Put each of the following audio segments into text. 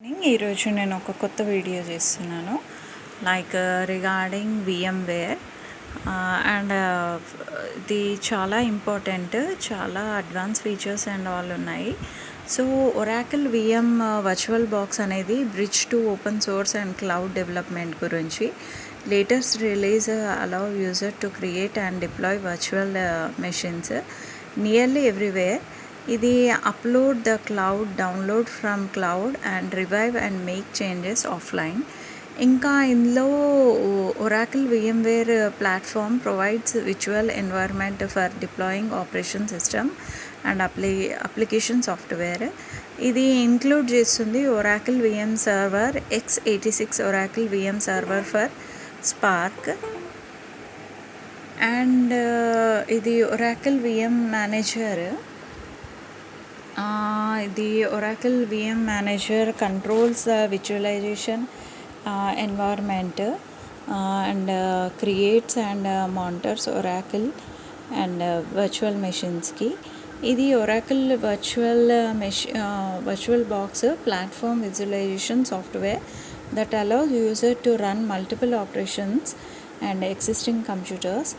ఈరోజు నేను ఒక కొత్త వీడియో చేస్తున్నాను. Like regarding VMware and ఇది చాలా ఇంపార్టెంట్ చాలా అడ్వాన్స్ ఫీచర్స్ అండ్ ఆల్ ఉన్నాయి. So Oracle VM virtual box అనేది bridge to open source and cloud development గురించి latest release allow user to create and deploy virtual machines nearly everywhere ఇది upload the cloud download from cloud and revive and make changes offline ఇంకా ఇందులో Oracle VMware platform provides విచువల్ environment for deploying operation system and అప్లి application software ఇది include చేస్తుంది Oracle VM server X eighty six Oracle VM server for SPARC and ఇది Oracle VM manager ఇది Oracle VM manager controls visualization environment and creates and monitors Oracle and virtual మెషిన్స్కి ఇది Oracle virtual mesh virtual box platform visualization software that allows user to run multiple operations and existing computers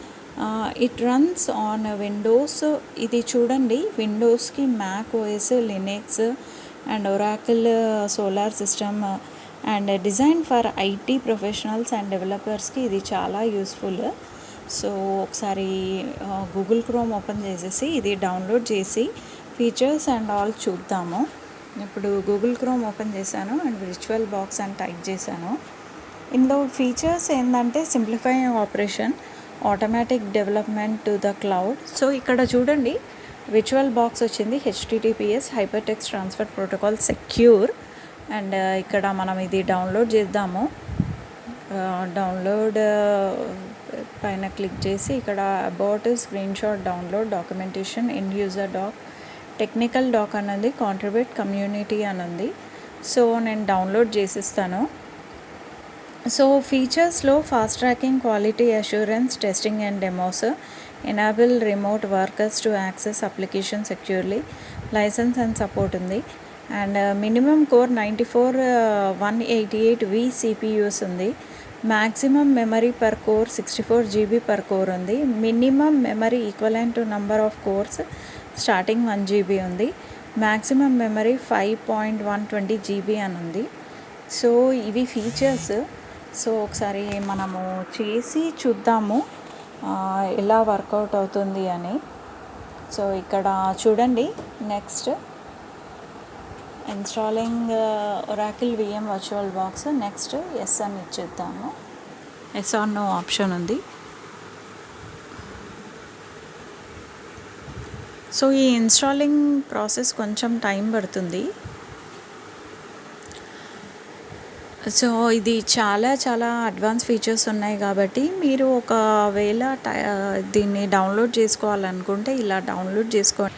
it runs on Windows ఇది చూడండి విండోస్కి Mac OS Linux and Oracle solar system and design for IT professionals and డెవలపర్స్కి ఇది చాలా useful so ఒకసారి Google Chrome open చేసేసి ఇది download చేసి features and all చూద్దాము. ఇప్పుడు గూగుల్ క్రోమ్ ఓపెన్ చేశాను అండ్ విర్చువల్ బాక్స్ అని టైప్ చేశాను. ఇందులో ఫీచర్స్ ఏంటంటే simplify operation automatic development to the cloud so ఇక్కడ చూడండి విజువల్ బాక్స్ వచ్చింది HTTPS hyper text transfer protocol secure and ఇక్కడ మనం ఇది డౌన్లోడ్ చేద్దాము. డౌన్లోడ్ పైన క్లిక్ చేసి ఇక్కడ about screen shot download documentation in user doc technical doc అన్నది కాంట్రిబ్యూట్ కమ్యూనిటీ అని ఉంది సో నేను డౌన్లోడ్ చేసిస్తాను. So ఫీచర్స్లో fast tracking quality assurance testing and demos enable remote workers to access application securely license and support ఉంది. And minimum core ninety four one eighty eight V CPUs ఉంది. Maximum memory per core sixty four GB per core ఉంది. Minimum memory equivalent to number of cores starting one GB ఉంది. Maximum memory five point one twenty GB అని ఉంది. So ఇవి features so ఒకసారి మనము చేసి చూద్దాము ఎలా వర్కౌట్ అవుతుంది అని. సో ఇక్కడ చూడండి next. Installing Oracle VM virtual box next yes అని ఇచ్చేద్దాము. ఎస్ ఆర్ నో ఆప్షన్ ఉంది. సో ఈ ఇన్స్టాలింగ్ ప్రాసెస్ కొంచెం టైం పడుతుంది. సో ఇది చాలా చాలా అడ్వాన్స్ ఫీచర్స్ ఉన్నాయి కాబట్టి మీరు ఒకవేళ దీన్ని డౌన్లోడ్ చేసుకోవాలనుకుంటే ఇలా డౌన్లోడ్ చేసుకోండి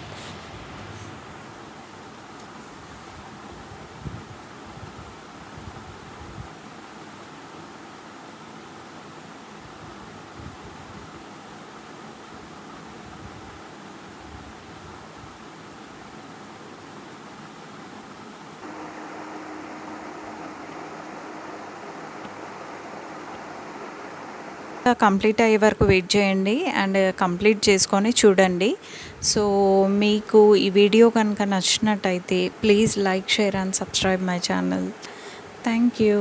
కంప్లీట్ అయ్యే వరకు వెయిట్ చేయండి అండ్ కంప్లీట్ చేసుకొని చూడండి. సో మీకు ఈ వీడియో కనుక నచ్చినట్టయితే please like share and subscribe my channel. Thank you.